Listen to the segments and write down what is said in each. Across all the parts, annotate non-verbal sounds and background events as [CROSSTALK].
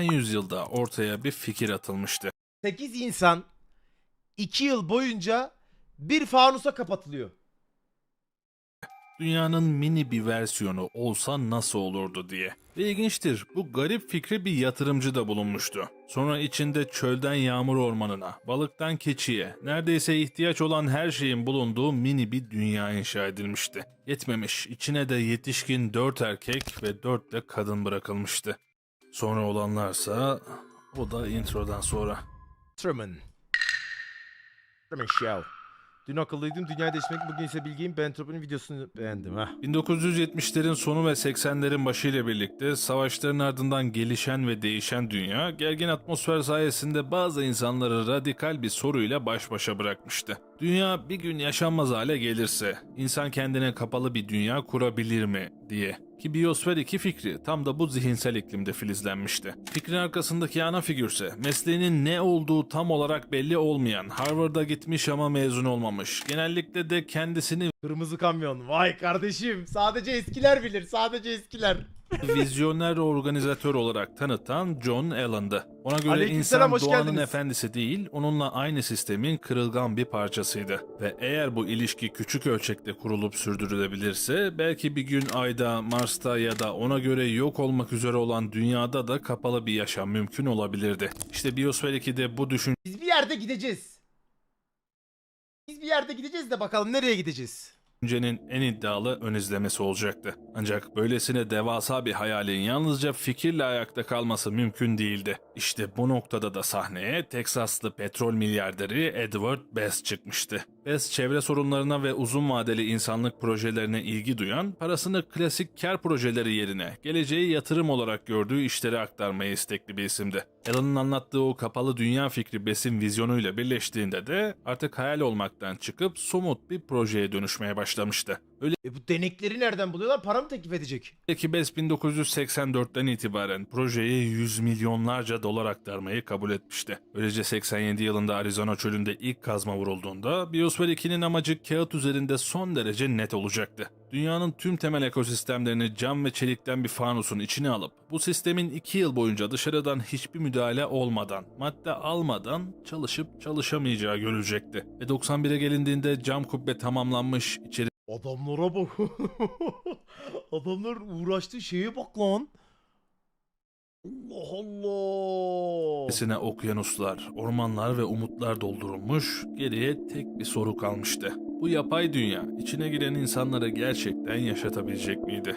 yüzyılda ortaya bir fikir atılmıştı. 8 insan 2 yıl boyunca bir fanusa kapatılıyor. Dünyanın mini bir versiyonu olsa nasıl olurdu diye. Ve ilginçtir bu garip fikri bir yatırımcı da bulunmuştu. Sonra içinde çölden yağmur ormanına, balıktan keçiye, neredeyse ihtiyaç olan her şeyin bulunduğu mini bir dünya inşa edilmişti. Yetmemiş, içine de yetişkin 4 erkek ve 4 de kadın bırakılmıştı. Sonra olanlarsa o da introdan sonra. Truman. Truman Show. Dün akıllıydım, dünyayı değiştirmek, bugün ise bilgiyim. Ben Truman'ın videosunu beğendim ha. 1970'lerin sonu ve 80'lerin başıyla birlikte savaşların ardından gelişen ve değişen dünya, gergin atmosfer sayesinde bazı insanları radikal bir soruyla baş başa bırakmıştı. Dünya bir gün yaşanmaz hale gelirse, insan kendine kapalı bir dünya kurabilir mi diye. Ki Biyosfer 2 fikri tam da bu zihinsel iklimde filizlenmişti. Fikrin arkasındaki ana figürse mesleğinin ne olduğu tam olarak belli olmayan, Harvard'a gitmiş ama mezun olmamış, genellikle de kendisini Kırmızı kamyon. Vay kardeşim. Sadece eskiler bilir. Sadece eskiler. Vizyoner organizatör olarak tanıtan John Allen'dı. Ona göre Aleykümselam, insan hoş doğanın geldiniz. efendisi değil, onunla aynı sistemin kırılgan bir parçasıydı. Ve eğer bu ilişki küçük ölçekte kurulup sürdürülebilirse, belki bir gün Ay'da, Mars'ta ya da ona göre yok olmak üzere olan dünyada da kapalı bir yaşam mümkün olabilirdi. İşte Biosfer 2'de bu Biz bir yerde gideceğiz. Biz bir yerde gideceğiz de bakalım nereye gideceğiz? Düşüncenin en iddialı ön izlemesi olacaktı. Ancak böylesine devasa bir hayalin yalnızca fikirle ayakta kalması mümkün değildi. İşte bu noktada da sahneye Teksaslı petrol milyarderi Edward Best çıkmıştı. Best çevre sorunlarına ve uzun vadeli insanlık projelerine ilgi duyan, parasını klasik kar projeleri yerine geleceği yatırım olarak gördüğü işlere aktarmaya istekli bir isimdi. Alan'ın anlattığı o kapalı dünya fikri Best'in vizyonuyla birleştiğinde de artık hayal olmaktan çıkıp somut bir projeye dönüşmeye başlamıştı. Öyle E bu denekleri nereden buluyorlar? Para mı teklif edecek? ki Best 1984'ten itibaren projeye yüz milyonlarca dolar aktarmayı kabul etmişti. Böylece 87 yılında Arizona çölünde ilk kazma vurulduğunda Biosfer 2'nin amacı kağıt üzerinde son derece net olacaktı. Dünyanın tüm temel ekosistemlerini cam ve çelikten bir fanusun içine alıp bu sistemin 2 yıl boyunca dışarıdan hiçbir müdahale olmadan, madde almadan çalışıp çalışamayacağı görülecekti. Ve 91'e gelindiğinde cam kubbe tamamlanmış, içeri Adamlara bak. [LAUGHS] Adamlar uğraştığı şeye bak lan. Allah Allah. İçerisine okyanuslar, ormanlar ve umutlar doldurulmuş, geriye tek bir soru kalmıştı. Bu yapay dünya içine giren insanları gerçekten yaşatabilecek miydi?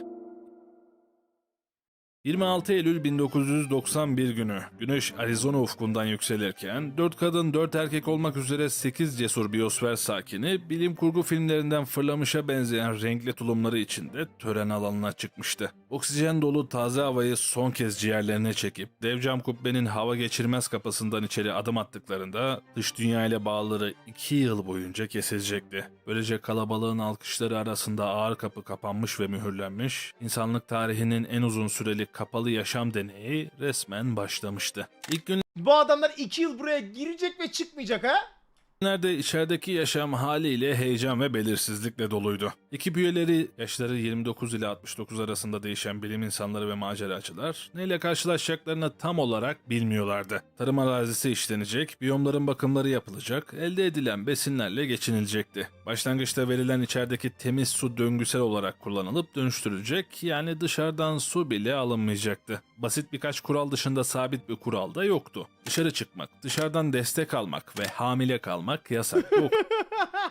26 Eylül 1991 günü Güneş Arizona ufkundan yükselirken 4 kadın 4 erkek olmak üzere 8 cesur biyosfer sakini bilim kurgu filmlerinden fırlamışa benzeyen renkli tulumları içinde tören alanına çıkmıştı. Oksijen dolu taze havayı son kez ciğerlerine çekip dev cam kubbenin hava geçirmez kapısından içeri adım attıklarında dış dünya ile bağları 2 yıl boyunca kesilecekti. Böylece kalabalığın alkışları arasında ağır kapı kapanmış ve mühürlenmiş, insanlık tarihinin en uzun süreli kapalı yaşam deneyi resmen başlamıştı. İlk Bu adamlar 2 yıl buraya girecek ve çıkmayacak ha? Günlerde içerideki yaşam haliyle heyecan ve belirsizlikle doluydu. Ekip üyeleri yaşları 29 ile 69 arasında değişen bilim insanları ve maceracılar neyle karşılaşacaklarını tam olarak bilmiyorlardı. Tarım arazisi işlenecek, biyomların bakımları yapılacak, elde edilen besinlerle geçinilecekti. Başlangıçta verilen içerideki temiz su döngüsel olarak kullanılıp dönüştürülecek yani dışarıdan su bile alınmayacaktı. Basit birkaç kural dışında sabit bir kural da yoktu. Dışarı çıkmak, dışarıdan destek almak ve hamile kalmak yasak. Yok.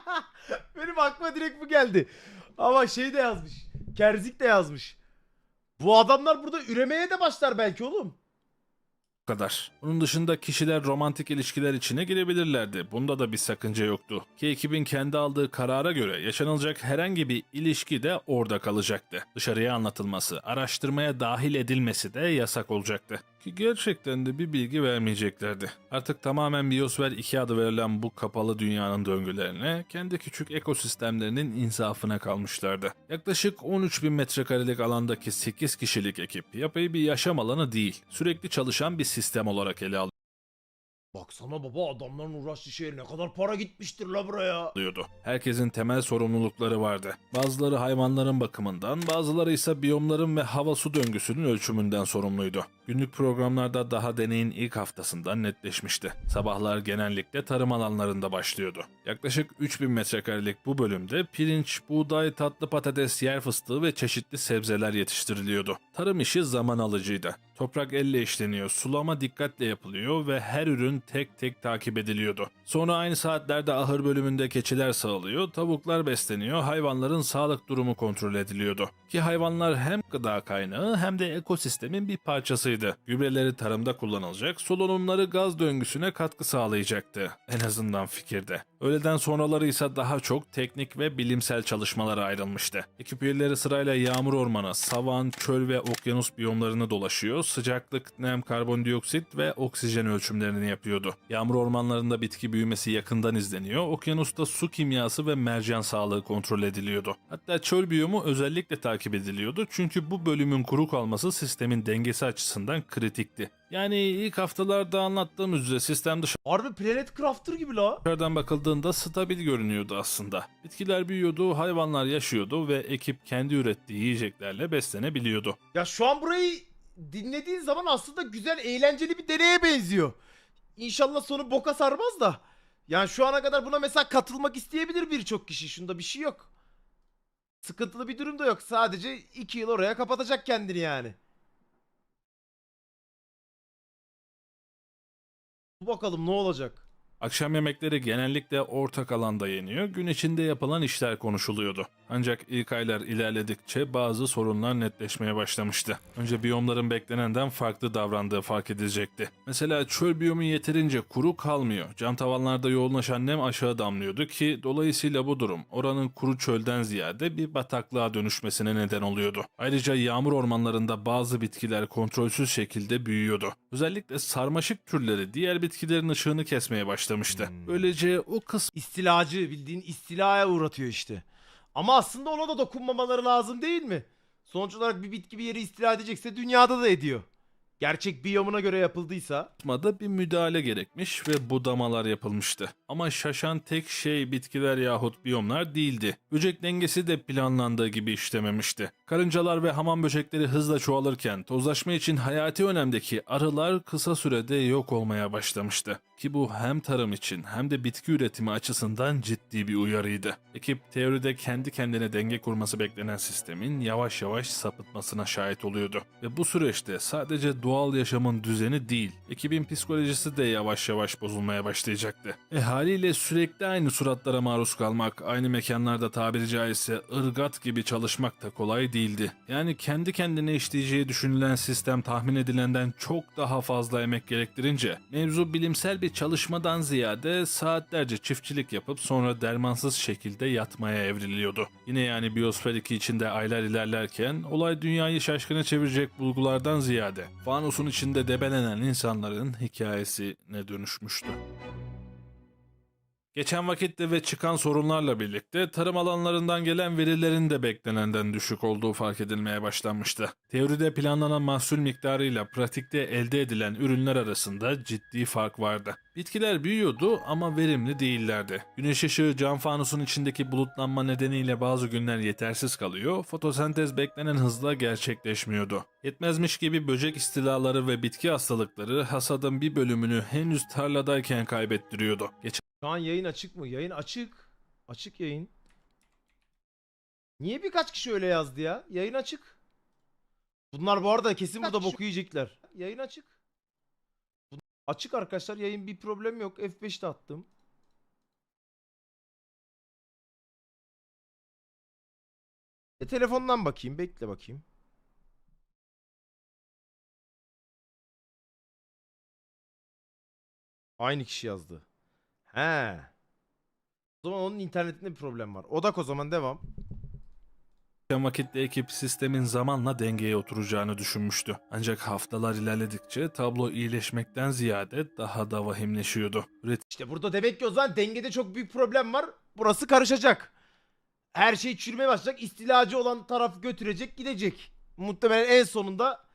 [LAUGHS] Benim aklıma direkt bu geldi. Ama şey de yazmış. Kerzik de yazmış. Bu adamlar burada üremeye de başlar belki oğlum. kadar. Bunun dışında kişiler romantik ilişkiler içine girebilirlerdi. Bunda da bir sakınca yoktu. Ki ekibin kendi aldığı karara göre yaşanılacak herhangi bir ilişki de orada kalacaktı. Dışarıya anlatılması, araştırmaya dahil edilmesi de yasak olacaktı. Ki gerçekten de bir bilgi vermeyeceklerdi. Artık tamamen Biosfer 2 adı verilen bu kapalı dünyanın döngülerine, kendi küçük ekosistemlerinin insafına kalmışlardı. Yaklaşık 13 bin metrekarelik alandaki 8 kişilik ekip yapayı bir yaşam alanı değil, sürekli çalışan bir sistem olarak ele alıyor. Baksana baba adamların uğraştığı şeye ne kadar para gitmiştir la buraya. oluyordu. Herkesin temel sorumlulukları vardı. Bazıları hayvanların bakımından, bazıları ise biyomların ve hava su döngüsünün ölçümünden sorumluydu. Günlük programlarda daha deneyin ilk haftasından netleşmişti. Sabahlar genellikle tarım alanlarında başlıyordu. Yaklaşık 3000 metrekarelik bu bölümde pirinç, buğday, tatlı patates, yer fıstığı ve çeşitli sebzeler yetiştiriliyordu. Tarım işi zaman alıcıydı. Toprak elle işleniyor, sulama dikkatle yapılıyor ve her ürün tek tek takip ediliyordu. Sonra aynı saatlerde ahır bölümünde keçiler sağılıyor, tavuklar besleniyor, hayvanların sağlık durumu kontrol ediliyordu. Ki hayvanlar hem gıda kaynağı hem de ekosistemin bir parçasıydı. Gübreleri tarımda kullanılacak, solunumları gaz döngüsüne katkı sağlayacaktı. En azından fikirde. Öğleden sonraları ise daha çok teknik ve bilimsel çalışmalara ayrılmıştı. Ekip üyeleri sırayla yağmur ormanı, savan, çöl ve okyanus biyomlarını dolaşıyor, sıcaklık, nem, karbondioksit ve oksijen ölçümlerini yapıyordu. Yağmur ormanlarında bitki büyümesi yakından izleniyor, okyanusta su kimyası ve mercan sağlığı kontrol ediliyordu. Hatta çöl biyomu özellikle takip ediliyordu çünkü bu bölümün kuru kalması sistemin dengesi açısından kritikti. Yani ilk haftalarda anlattığım üzere sistem Harbi Planet Crafter gibi la. Dışarıdan bakıldığında stabil görünüyordu aslında. Bitkiler büyüyordu, hayvanlar yaşıyordu ve ekip kendi ürettiği yiyeceklerle beslenebiliyordu. Ya şu an burayı dinlediğin zaman aslında güzel eğlenceli bir deneye benziyor. İnşallah sonu boka sarmaz da. Yani şu ana kadar buna mesela katılmak isteyebilir birçok kişi. Şunda bir şey yok. Sıkıntılı bir durum da yok. Sadece 2 yıl oraya kapatacak kendini yani. Bakalım ne olacak. Akşam yemekleri genellikle ortak alanda yeniyor, gün içinde yapılan işler konuşuluyordu. Ancak ilk aylar ilerledikçe bazı sorunlar netleşmeye başlamıştı. Önce biyomların beklenenden farklı davrandığı fark edilecekti. Mesela çöl biyomu yeterince kuru kalmıyor. Cam tavanlarda yoğunlaşan nem aşağı damlıyordu ki dolayısıyla bu durum oranın kuru çölden ziyade bir bataklığa dönüşmesine neden oluyordu. Ayrıca yağmur ormanlarında bazı bitkiler kontrolsüz şekilde büyüyordu. Özellikle sarmaşık türleri diğer bitkilerin ışığını kesmeye başlamıştı. Böylece o kısmı İstilacı bildiğin istilaya uğratıyor işte. Ama aslında ona da dokunmamaları lazım değil mi? Sonuç olarak bir bitki bir yeri istila edecekse dünyada da ediyor. Gerçek biyomuna göre yapıldıysa. da bir müdahale gerekmiş ve budamalar yapılmıştı. Ama şaşan tek şey bitkiler yahut biyomlar değildi. Böcek dengesi de planlandığı gibi işlememişti. Karıncalar ve hamam böcekleri hızla çoğalırken tozlaşma için hayati önemdeki arılar kısa sürede yok olmaya başlamıştı. Ki bu hem tarım için hem de bitki üretimi açısından ciddi bir uyarıydı. Ekip teoride kendi kendine denge kurması beklenen sistemin yavaş yavaş sapıtmasına şahit oluyordu. Ve bu süreçte sadece doğal yaşamın düzeni değil, ekibin psikolojisi de yavaş yavaş bozulmaya başlayacaktı. E haliyle sürekli aynı suratlara maruz kalmak, aynı mekanlarda tabiri caizse ırgat gibi çalışmak da kolay değildi. Yani kendi kendine işleyeceği düşünülen sistem tahmin edilenden çok daha fazla emek gerektirince mevzu bilimsel bir çalışmadan ziyade saatlerce çiftçilik yapıp sonra dermansız şekilde yatmaya evriliyordu. Yine yani Biosfer 2 içinde aylar ilerlerken olay dünyayı şaşkına çevirecek bulgulardan ziyade fanusun içinde debelenen insanların hikayesine dönüşmüştü. Geçen vakitte ve çıkan sorunlarla birlikte tarım alanlarından gelen verilerin de beklenenden düşük olduğu fark edilmeye başlanmıştı. Teoride planlanan mahsul miktarıyla pratikte elde edilen ürünler arasında ciddi fark vardı. Bitkiler büyüyordu ama verimli değillerdi. Güneş ışığı cam fanusun içindeki bulutlanma nedeniyle bazı günler yetersiz kalıyor, fotosentez beklenen hızla gerçekleşmiyordu. Yetmezmiş gibi böcek istilaları ve bitki hastalıkları hasadın bir bölümünü henüz tarladayken kaybettiriyordu. Geçen Şu an yayın açık mı? Yayın açık. Açık yayın. Niye birkaç kişi öyle yazdı ya? Yayın açık. Bunlar bu arada kesin burada boku yiyecekler. Yayın açık. Açık arkadaşlar yayın bir problem yok. F5'te attım. E, telefondan bakayım. Bekle bakayım. Aynı kişi yazdı. He. O zaman onun internetinde bir problem var. Odak o zaman devam. vakitte ekip sistemin zamanla dengeye oturacağını düşünmüştü. Ancak haftalar ilerledikçe tablo iyileşmekten ziyade daha da vahimleşiyordu. İşte burada demek ki o zaman dengede çok büyük problem var. Burası karışacak. Her şey çürümeye başlayacak. İstilacı olan taraf götürecek gidecek. Muhtemelen en sonunda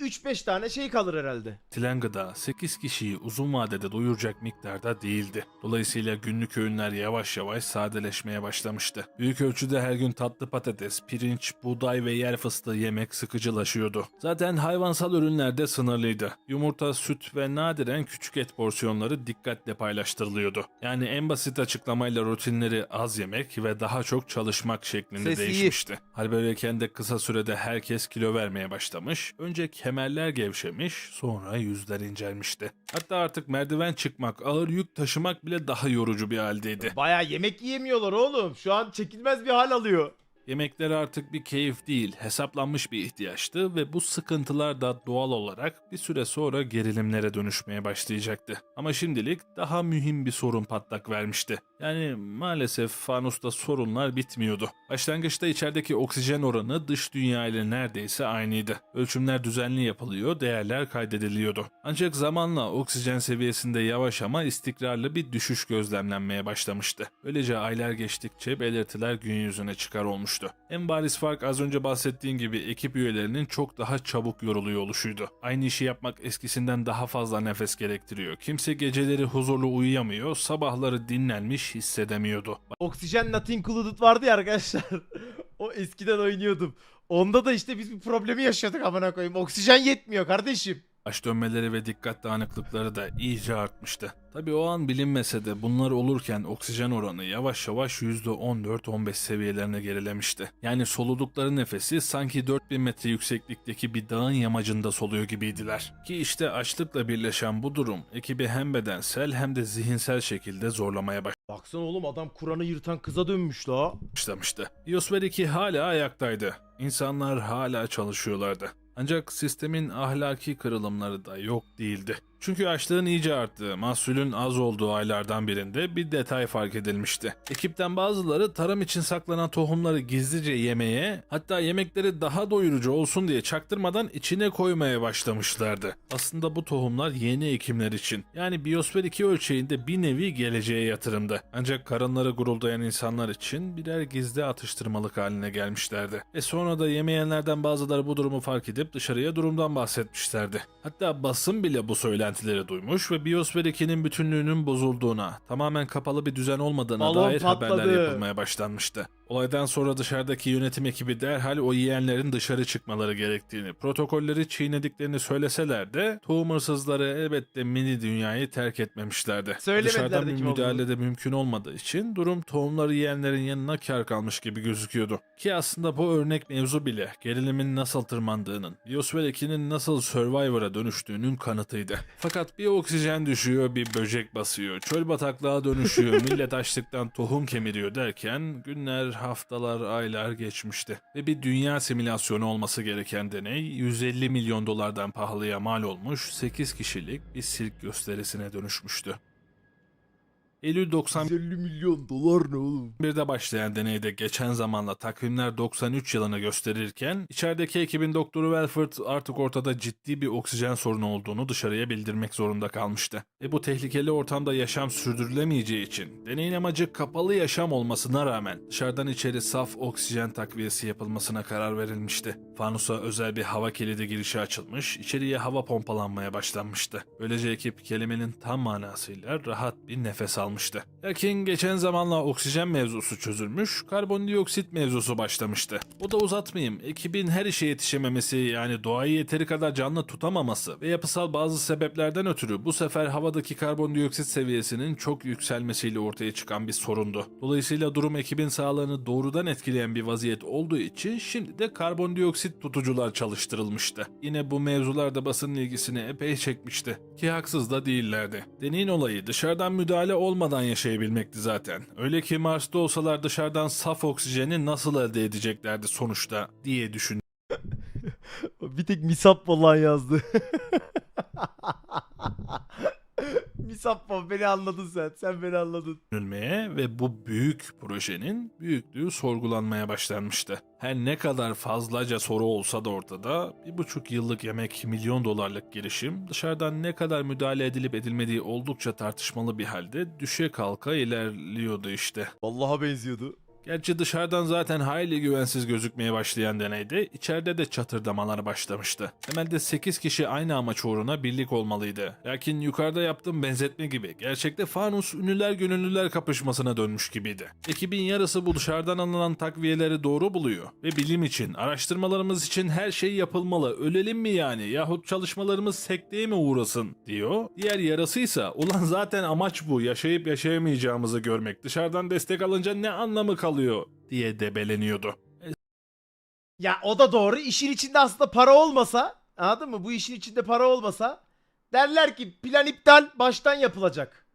3-5 tane şey kalır herhalde. Gıda 8 kişiyi uzun vadede doyuracak miktarda değildi. Dolayısıyla günlük öğünler yavaş yavaş sadeleşmeye başlamıştı. Büyük ölçüde her gün tatlı patates, pirinç, buğday ve yer fıstığı yemek sıkıcılaşıyordu. Zaten hayvansal ürünler de sınırlıydı. Yumurta, süt ve nadiren küçük et porsiyonları dikkatle paylaştırılıyordu. Yani en basit açıklamayla rutinleri az yemek ve daha çok çalışmak şeklinde Ses değişmişti. Hal böyleyken de kısa sürede herkes kilo vermeye başlamış. Önce kemerler gevşemiş, sonra yüzler incelmişti. Hatta artık merdiven çıkmak, ağır yük taşımak bile daha yorucu bir haldeydi. Baya yemek yiyemiyorlar oğlum. Şu an çekilmez bir hal alıyor. Yemekler artık bir keyif değil, hesaplanmış bir ihtiyaçtı ve bu sıkıntılar da doğal olarak bir süre sonra gerilimlere dönüşmeye başlayacaktı. Ama şimdilik daha mühim bir sorun patlak vermişti. Yani maalesef fanusta sorunlar bitmiyordu. Başlangıçta içerideki oksijen oranı dış dünya ile neredeyse aynıydı. Ölçümler düzenli yapılıyor, değerler kaydediliyordu. Ancak zamanla oksijen seviyesinde yavaş ama istikrarlı bir düşüş gözlemlenmeye başlamıştı. Böylece aylar geçtikçe belirtiler gün yüzüne çıkar olmuştu. En bariz fark az önce bahsettiğim gibi ekip üyelerinin çok daha çabuk yoruluyor oluşuydu. Aynı işi yapmak eskisinden daha fazla nefes gerektiriyor. Kimse geceleri huzurlu uyuyamıyor, sabahları dinlenmiş hissedemiyordu. Oksijen Not Included vardı ya arkadaşlar. [LAUGHS] o eskiden oynuyordum. Onda da işte biz bir problemi yaşadık amına koyayım. Oksijen yetmiyor kardeşim. Baş dönmeleri ve dikkat dağınıklıkları da iyice artmıştı. Tabi o an bilinmese de bunlar olurken oksijen oranı yavaş yavaş %14-15 seviyelerine gerilemişti. Yani soludukları nefesi sanki 4000 metre yükseklikteki bir dağın yamacında soluyor gibiydiler. Ki işte açlıkla birleşen bu durum ekibi hem bedensel hem de zihinsel şekilde zorlamaya Baksana oğlum adam Kur'an'ı yırtan kıza dönmüş la. başlamıştı. Biosfer 2 hala ayaktaydı. İnsanlar hala çalışıyorlardı. Ancak sistemin ahlaki kırılımları da yok değildi. Çünkü açlığın iyice arttığı, mahsulün az olduğu aylardan birinde bir detay fark edilmişti. Ekipten bazıları tarım için saklanan tohumları gizlice yemeye, hatta yemekleri daha doyurucu olsun diye çaktırmadan içine koymaya başlamışlardı. Aslında bu tohumlar yeni ekimler için. Yani Biosfer 2 ölçeğinde bir nevi geleceğe yatırımdı. Ancak karınları guruldayan insanlar için birer gizli atıştırmalık haline gelmişlerdi. E sonra da yemeyenlerden bazıları bu durumu fark edip dışarıya durumdan bahsetmişlerdi. Hatta basın bile bu söylentileri duymuş ve Biosfer 2'nin bütünlüğünün bozulduğuna, tamamen kapalı bir düzen olmadığına Balon dair haberler patladı. yapılmaya başlanmıştı. Olaydan sonra dışarıdaki yönetim ekibi derhal o yiyenlerin dışarı çıkmaları gerektiğini, protokolleri çiğnediklerini söyleseler de tohum hırsızları elbette mini dünyayı terk etmemişlerdi. Dışarıdan bir müdahale de mümkün olmadığı için durum tohumları yiyenlerin yanına kar kalmış gibi gözüküyordu. Ki aslında bu örnek mevzu bile gerilimin nasıl tırmandığının, Biosfer 2'nin nasıl Survivor'a dönüştüğünün kanıtıydı. Fakat bir oksijen düşüyor, bir böcek basıyor, çöl bataklığa dönüşüyor, [LAUGHS] millet açlıktan tohum kemiriyor derken günler, haftalar, aylar geçmişti. Ve bir dünya simülasyonu olması gereken deney 150 milyon dolardan pahalıya mal olmuş 8 kişilik bir sirk gösterisine dönüşmüştü. Eylül 91 150 milyon dolar ne oğlum? 2001'de başlayan deneyde geçen zamanla takvimler 93 yılını gösterirken içerideki ekibin doktoru Welford artık ortada ciddi bir oksijen sorunu olduğunu dışarıya bildirmek zorunda kalmıştı. Ve bu tehlikeli ortamda yaşam sürdürülemeyeceği için deneyin amacı kapalı yaşam olmasına rağmen dışarıdan içeri saf oksijen takviyesi yapılmasına karar verilmişti. Fanusa özel bir hava kilidi girişi açılmış, içeriye hava pompalanmaya başlanmıştı. Böylece ekip kelimenin tam manasıyla rahat bir nefes almıştı. Lakin geçen zamanla oksijen mevzusu çözülmüş, karbondioksit mevzusu başlamıştı. Bu da uzatmayayım. Ekibin her işe yetişememesi yani doğayı yeteri kadar canlı tutamaması ve yapısal bazı sebeplerden ötürü bu sefer havadaki karbondioksit seviyesinin çok yükselmesiyle ortaya çıkan bir sorundu. Dolayısıyla durum ekibin sağlığını doğrudan etkileyen bir vaziyet olduğu için şimdi de karbondioksit tutucular çalıştırılmıştı. Yine bu mevzular da basının ilgisini epey çekmişti. Ki haksız da değillerdi. Deneyin olayı dışarıdan müdahale olmadan yaşayabilmekti zaten. Öyle ki Mars'ta olsalar dışarıdan saf oksijeni nasıl elde edeceklerdi sonuçta diye düşün. [LAUGHS] Bir tek Misap falan yazdı. [LAUGHS] Misap beni anladın sen. Sen beni anladın. düşünülmeye ve bu büyük projenin büyüklüğü sorgulanmaya başlanmıştı. Her ne kadar fazlaca soru olsa da ortada, bir buçuk yıllık yemek milyon dolarlık girişim dışarıdan ne kadar müdahale edilip edilmediği oldukça tartışmalı bir halde düşe kalka ilerliyordu işte. Vallaha benziyordu. Gerçi dışarıdan zaten hayli güvensiz gözükmeye başlayan deneyde içeride de çatırdamalar başlamıştı. Temelde 8 kişi aynı amaç uğruna birlik olmalıydı. Lakin yukarıda yaptığım benzetme gibi gerçekte fanus ünlüler gönüllüler kapışmasına dönmüş gibiydi. Ekibin yarısı bu dışarıdan alınan takviyeleri doğru buluyor ve bilim için, araştırmalarımız için her şey yapılmalı. Ölelim mi yani yahut çalışmalarımız sekteye mi uğrasın diyor. Diğer yarısıysa ulan zaten amaç bu yaşayıp yaşayamayacağımızı görmek. Dışarıdan destek alınca ne anlamı kalıyor diye debeleniyordu. Ya o da doğru. İşin içinde aslında para olmasa, anladın mı? Bu işin içinde para olmasa derler ki plan iptal baştan yapılacak.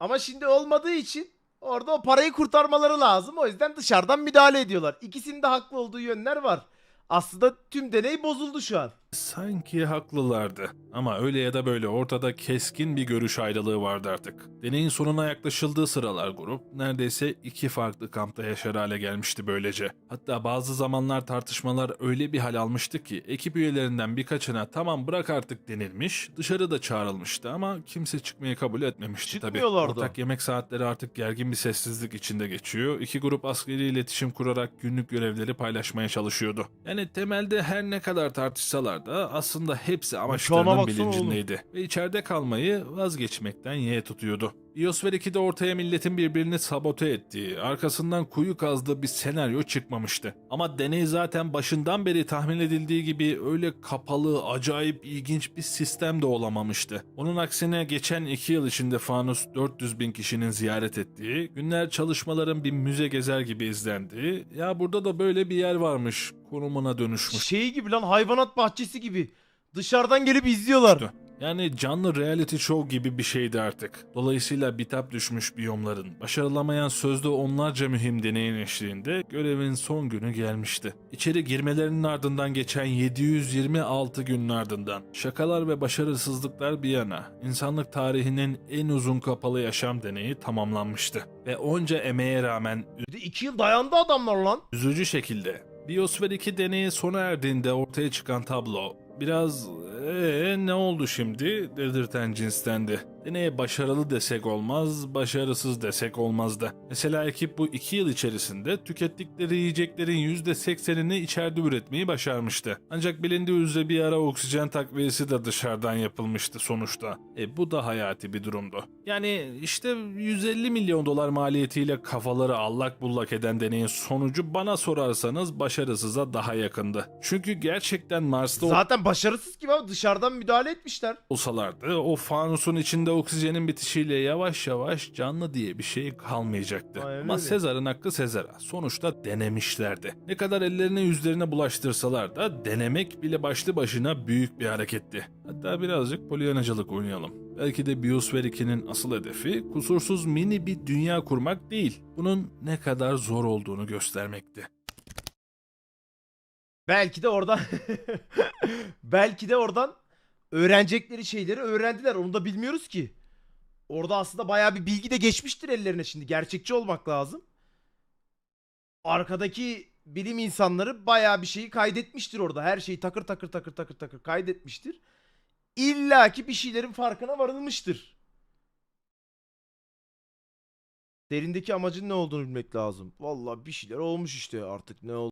Ama şimdi olmadığı için orada o parayı kurtarmaları lazım. O yüzden dışarıdan müdahale ediyorlar. İkisinin de haklı olduğu yönler var. Aslında tüm deney bozuldu şu an. Sanki haklılardı. Ama öyle ya da böyle ortada keskin bir görüş ayrılığı vardı artık. Deneyin sonuna yaklaşıldığı sıralar grup neredeyse iki farklı kampta yaşar hale gelmişti böylece. Hatta bazı zamanlar tartışmalar öyle bir hal almıştı ki ekip üyelerinden birkaçına tamam bırak artık denilmiş, dışarı da çağrılmıştı ama kimse çıkmayı kabul etmemişti tabii. Ortak yemek saatleri artık gergin bir sessizlik içinde geçiyor. İki grup askeri iletişim kurarak günlük görevleri paylaşmaya çalışıyordu. Yani temelde her ne kadar tartışsalar da aslında hepsi amaçlarının baksana oğlum. bilincindeydi. Ve içeride kalmayı vazgeçmekten ye tutuyordu. Biosfer 2'de ortaya milletin birbirini sabote ettiği, arkasından kuyu kazdığı bir senaryo çıkmamıştı. Ama deney zaten başından beri tahmin edildiği gibi öyle kapalı, acayip ilginç bir sistem de olamamıştı. Onun aksine geçen iki yıl içinde Fanus 400 bin kişinin ziyaret ettiği, günler çalışmaların bir müze gezer gibi izlendiği, ya burada da böyle bir yer varmış konumuna dönüşmüş. Şey gibi lan hayvanat bahçesi gibi. Dışarıdan gelip izliyorlar. Yani canlı reality show gibi bir şeydi artık. Dolayısıyla bitap düşmüş biyomların, başarılamayan sözde onlarca mühim deneyin eşliğinde görevin son günü gelmişti. İçeri girmelerinin ardından geçen 726 günün ardından şakalar ve başarısızlıklar bir yana insanlık tarihinin en uzun kapalı yaşam deneyi tamamlanmıştı. Ve onca emeğe rağmen Bir de iki yıl dayandı adamlar lan. Üzücü şekilde Biosfer 2 deneyi sona erdiğinde ortaya çıkan tablo biraz ee, ne oldu şimdi dedirten cinstendi. Deneye başarılı desek olmaz, başarısız desek olmazdı. Mesela ekip bu iki yıl içerisinde tükettikleri yiyeceklerin %80'ini içeride üretmeyi başarmıştı. Ancak bilindiği üzere bir ara oksijen takviyesi de dışarıdan yapılmıştı sonuçta. E bu da hayati bir durumdu. Yani işte 150 milyon dolar maliyetiyle kafaları allak bullak eden deneyin sonucu bana sorarsanız başarısıza daha yakındı. Çünkü gerçekten Mars'ta Zaten başarısız gibi abi dışarıdan müdahale etmişler. olsalardı o fanusun içinde oksijenin bitişiyle yavaş yavaş canlı diye bir şey kalmayacaktı. Aynen Ama öyle. Sezar'ın hakkı Sezar'a. Sonuçta denemişlerdi. Ne kadar ellerine yüzlerine bulaştırsalar da denemek bile başlı başına büyük bir hareketti. Hatta birazcık polyanacılık oynayalım. Belki de Biosfer 2'nin asıl hedefi kusursuz mini bir dünya kurmak değil. Bunun ne kadar zor olduğunu göstermekti. Belki de oradan [LAUGHS] belki de oradan öğrenecekleri şeyleri öğrendiler. Onu da bilmiyoruz ki. Orada aslında bayağı bir bilgi de geçmiştir ellerine şimdi. Gerçekçi olmak lazım. Arkadaki bilim insanları bayağı bir şeyi kaydetmiştir orada. Her şeyi takır takır takır takır takır kaydetmiştir. İlla ki bir şeylerin farkına varılmıştır. Derindeki amacın ne olduğunu bilmek lazım. Vallahi bir şeyler olmuş işte artık ne oldu.